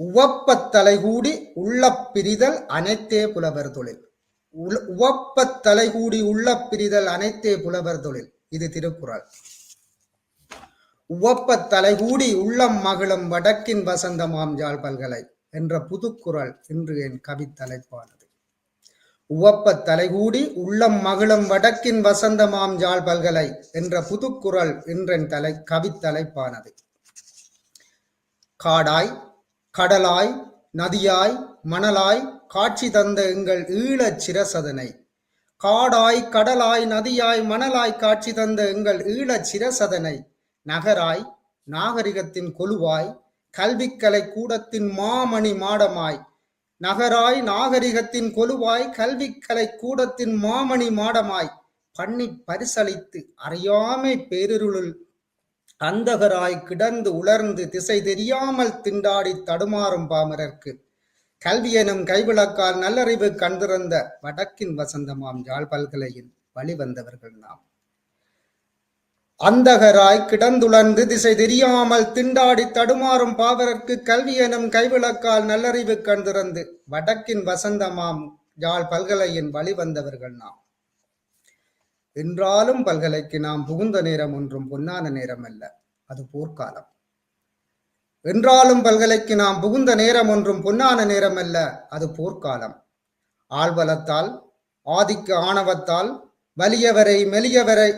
உவப்பத்தலை கூடி உள்ள பிரிதல் அனைத்தே புலவர் தொழில். உவப்பத்தலை கூடி உள்ள பிரிதல் அனைத்தே புலவர் தொழில். இது திருக்குறள். உவப்பத் தலைகூடி உள்ளம் மகிழும் வடக்கின் வசந்தமாம் ஜாழ் பல்கலை என்ற புதுக்குறள் இன்று என் கவித்தலைப்பானது உவப்பத் தலைகூடி உள்ளம் மகிழும் வடக்கின் வசந்தமாம் ஜாழ் பல்கலை என்ற புதுக்குறள் இன்றென் தலை கவித்தலைப்பானது காடாய் கடலாய் நதியாய் மணலாய் காட்சி தந்த எங்கள் ஈழச் சிரசதனை. காடாய் கடலாய் நதியாய் மணலாய் காட்சி தந்த எங்கள் ஈழச் சிரசதனை. நகராய் நாகரிகத்தின் கொலுவாய் கல்விக்கலை கூடத்தின் மாமணி மாடமாய். நகராய் நாகரிகத்தின் கொலுவாய் கல்விக்கலை கூடத்தின் மாமணி மாடமாய். பண்ணி பரிசளித்து அறியாமை பேரிருளுள் அந்தகராய் கிடந்து உலர்ந்து திசை தெரியாமல் திண்டாடி தடுமாறும் பாமரர்க்கு. கல்வி எனும் கைவிளக்கால் நல்லறிவு கண்டிருந்த வடக்கின் வசந்தமாம் யாழ் பல்கலையில் வழிவந்தவர்கள் நாம். அந்தகராய் கிடந்துளர்ந்து திசை தெரியாமல் திண்டாடி தடுமாறும் பாவரர்க்கு கல்வி எனும் கைவிளக்கால் நல்லறிவு கண்டிருந்து வடக்கின் வசந்தமாம் யாழ் பல்கலையின் வழிவந்தவர்கள் நாம். என்றாலும் பல்கலைக்கு நாம் புகுந்த நேரம் ஒன்றும் பொன்னான நேரம் அல்ல. அது போர்க்காலம். என்றாலும் பல்கலைக்கு நாம் புகுந்த நேரம் ஒன்றும் பொன்னான நேரம் அல்ல. அது போர்க்காலம். ஆழ்வலத்தால் ஆதிக்க ஆணவத்தால் வலியவரை மெலியவரை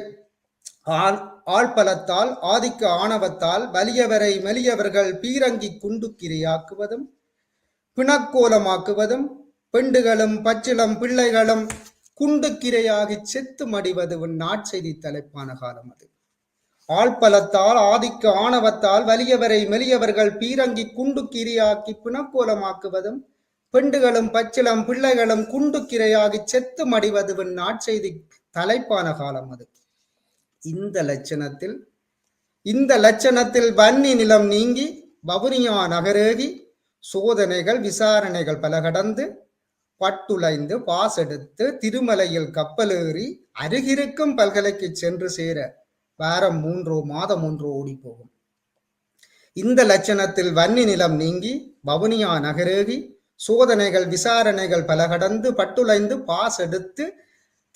ஆள் ஆழ்பலத்தால் ஆதிக்க ஆணவத்தால் வலியவரை மெலியவர்கள் பீரங்கி குண்டுக்கிரையாக்குவதும் பிணக்கோலமாக்குவதும் பெண்டுகளும் பச்சிளம் பிள்ளைகளும் குண்டுக்கிரையாகி செத்து மடிவது உன் நாட்செய்தி தலைப்பான காலம் அது. ஆழ்பலத்தால் ஆதிக்க ஆணவத்தால் வலியவரை மெலியவர்கள் பீரங்கி குண்டுக்கிரையாக்கி பிணக்கோலமாக்குவதும் பெண்டுகளும் பச்சிளம் பிள்ளைகளும் குண்டுக்கிரையாகி செத்து மடிவது உன் நாட்செய்தி தலைப்பான காலம் அது. இந்த லட்சணத்தில் இந்த லட்சணத்தில் வன்னி நிலம் நீங்கி வவுனியா நகரேகி சோதனைகள் விசாரணைகள் பல கடந்து பட்டுளைந்து பாசெடுத்து திருமலையில் கப்பலேறி அருகிருக்கும் பல்கலைக்கு சென்று சேர வாரம் மூன்றோ மாதம் ஒன்றோ ஓடி போகும் இந்த லட்சணத்தில் வன்னி நிலம் நீங்கி வவுனியா நகரேகி சோதனைகள் விசாரணைகள் பல கடந்து பட்டுளைந்து பாஸ் எடுத்து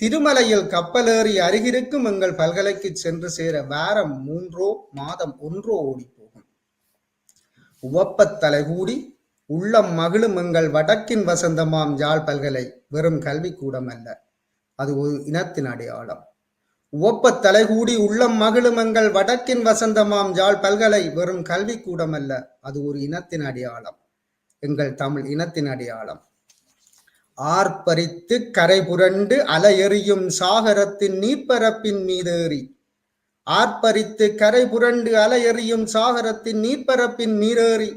திருமலையில் கப்பலேறி அருகிருக்கும் எங்கள் பல்கலைக்கு சென்று சேர வாரம் மூன்றோ மாதம் ஒன்றோ ஓடி போகும் உவப்பத் தலைகூடி உள்ளம் மகிழும் எங்கள் வடக்கின் வசந்தமாம் யாழ் பல்கலை வெறும் கல்விக்கூடம் அல்ல. அது ஒரு இனத்தின் அடையாளம். உவப்ப தலைகூடி உள்ளம் மகிழும் எங்கள் வடக்கின் வசந்தமாம் யாழ் பல்கலை வெறும் கல்விக்கூடம் அல்ல அது ஒரு இனத்தின் அடையாளம். எங்கள் தமிழ் இனத்தின் அடையாளம். ஆர்ப்பரித்து கரை புரண்டு அலையெறியும் சாகரத்தின் நீர்ப்பரப்பின் மீதேறி. ஆர்ப்பரித்து கரை புரண்டு அலையெறியும் சாகரத்தின் நீர்ப்பரப்பின் நீரேறி.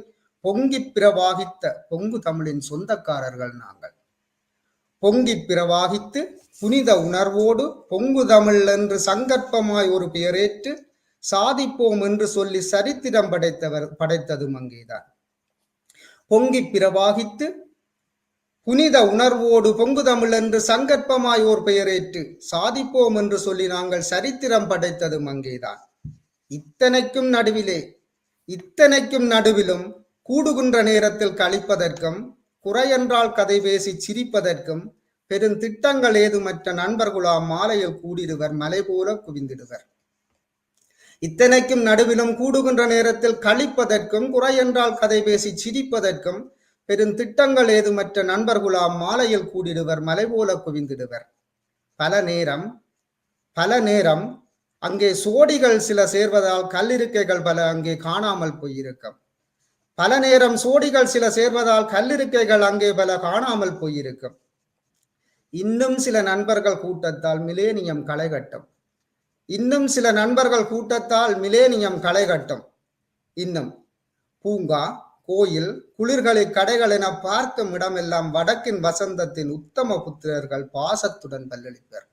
பொங்கி பிரவாகித்த பொங்கு தமிழின் சொந்தக்காரர்கள் நாங்கள். பொங்கி பிரவாகித்து புனித உணர்வோடு பொங்கு தமிழ் என்று சங்கற்பமாய் ஒரு பெயரேற்று சாதிப்போம் என்று சொல்லி சரித்திரம் படைத்தவர் படைத்ததும் அங்கேதான். பொங்கி பிரவாகித்து புனித உணர்வோடு பொங்கு தமிழ் என்று சங்கற்பமாய் ஓர் பெயரேற்று சாதிப்போம் என்று சொல்லி நாங்கள் சரித்திரம் படைத்ததும் அங்கேதான். இத்தனைக்கும் நடுவிலே இத்தனைக்கும் நடுவிலும் கூடுகின்ற நேரத்தில் கழிப்பதற்கும் குறையென்றால் கதை பேசி சிரிப்பதற்கும் பெருந்திட்டங்கள் ஏதுமற்ற நண்பர்களாம் மாலையில் கூடிடுவர் மலை போல குவிந்திடுவர். இத்தனைக்கும் நடுவிலும் கூடுகின்ற நேரத்தில் கழிப்பதற்கும் குறையென்றால் கதை பேசி சிரிப்பதற்கும் பெருந்திட்டங்கள் ஏதுமற்ற நண்பர்களாம் மாலையில் கூடிடுவர் மலை போல குவிந்திடுவர். பல நேரம் பல நேரம் அங்கே சோடிகள் சில சேர்வதால் கல்லிருக்கைகள் பல அங்கே காணாமல் போயிருக்கும். பல நேரம் சோடிகள் சில சேர்வதால் கல்லிருக்கைகள் அங்கே பல காணாமல் போயிருக்கும். இன்னும் சில நண்பர்கள் கூட்டத்தால் மிலேனியம் களைகட்டும் இன்னும் சில நண்பர்கள் கூட்டத்தால் மிலேனியம் களைகட்டும் இன்னும் பூங்கா கோயில் குளிர்களை கடைகள் என பார்க்கும் இடமெல்லாம் வடக்கின் வசந்தத்தின் உத்தம புத்திரர்கள் பாசத்துடன் பல்லளிப்பர்.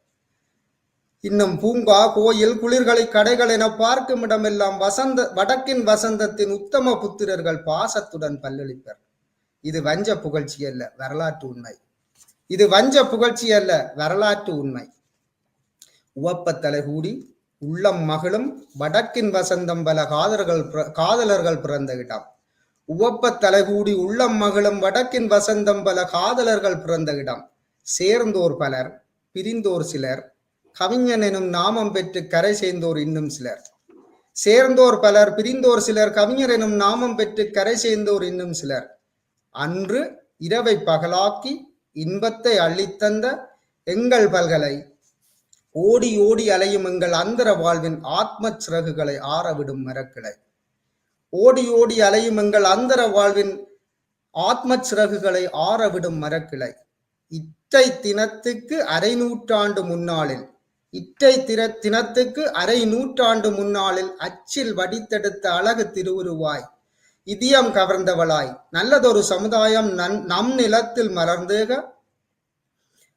இன்னும் பூங்கா கோயில் குளிர்களை கடைகள் என பார்க்கும் இடமெல்லாம் வசந்த வடக்கின் வசந்தத்தின் உத்தம புத்திரர்கள் பாசத்துடன் பல்லளிப்பர். இது வஞ்ச புகழ்ச்சி அல்ல வரலாற்று உண்மை. இது வஞ்ச புகழ்ச்சி அல்ல வரலாற்று உண்மை. உவப்ப தலைகூடி உள்ளம் மகளும் வடக்கின் வசந்தம் பல காதலர்கள் காதலர்கள் பிறந்த இடம். உவப்பத்தலை தலைகூடி உள்ளம் மகளும் வடக்கின் வசந்தம் பல காதலர்கள் பிறந்த இடம். சேர்ந்தோர் பலர் பிரிந்தோர் சிலர் கவிஞன் எனும் நாமம் பெற்று கரை சேர்ந்தோர் இன்னும் சிலர். சேர்ந்தோர் பலர் பிரிந்தோர் சிலர் கவிஞர் எனும் நாமம் பெற்று கரை சேர்ந்தோர் இன்னும் சிலர். அன்று இரவை பகலாக்கி இன்பத்தை அள்ளித்தந்த எங்கள் பல்கலை ஓடி ஓடி அலையும் எங்கள் அந்தர வாழ்வின் ஆத்ம சிறகுகளை ஆறவிடும் மரக்கிளை. ஓடி ஓடி அலையும் எங்கள் அந்தர வாழ்வின் ஆத்ம சிறகுகளை ஆறவிடும் மரக்கிளை. இத்தை தினத்துக்கு அரை நூற்றாண்டு முன்னாளில் இட்டை திற தினத்துக்கு அரை நூற்றாண்டு முன்னாளில் அச்சில் வடித்தெடுத்த அழகு திருவுருவாய். இதயம் கவர்ந்தவளாய். நல்லதொரு சமுதாயம் நன் நம் நிலத்தில் மலர்ந்தேக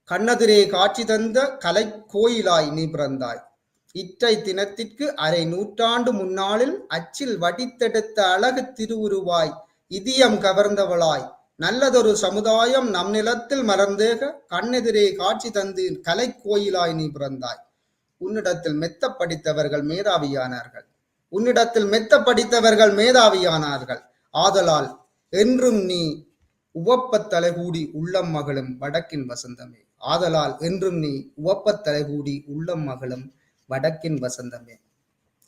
கண்ணெதிரே காட்சி தந்த கலை கோயிலாய் நீ பிறந்தாய். இற்றை தினத்திற்கு அரை நூற்றாண்டு முன்னாளில் அச்சில் வடித்தெடுத்த அழகு திருவுருவாய். இதயம் கவர்ந்தவளாய். நல்லதொரு சமுதாயம் நம் நிலத்தில் மலர்ந்தேக கண்ணெதிரே காட்சி தந்து கலை கோயிலாய் நீ பிறந்தாய். உன்னிடத்தில் மெத்த படித்தவர்கள் மேதாவியானார்கள். உன்னிடத்தில் மெத்த படித்தவர்கள் மேதாவியானார்கள். ஆதலால் என்றும் நீ உவப்பத் தலைகூடி உள்ளம் மகளும் வடக்கின் வசந்தமே. ஆதலால் என்றும் நீ உவப்பத் தலைகூடி உள்ளம் மகளும் வடக்கின் வசந்தமே.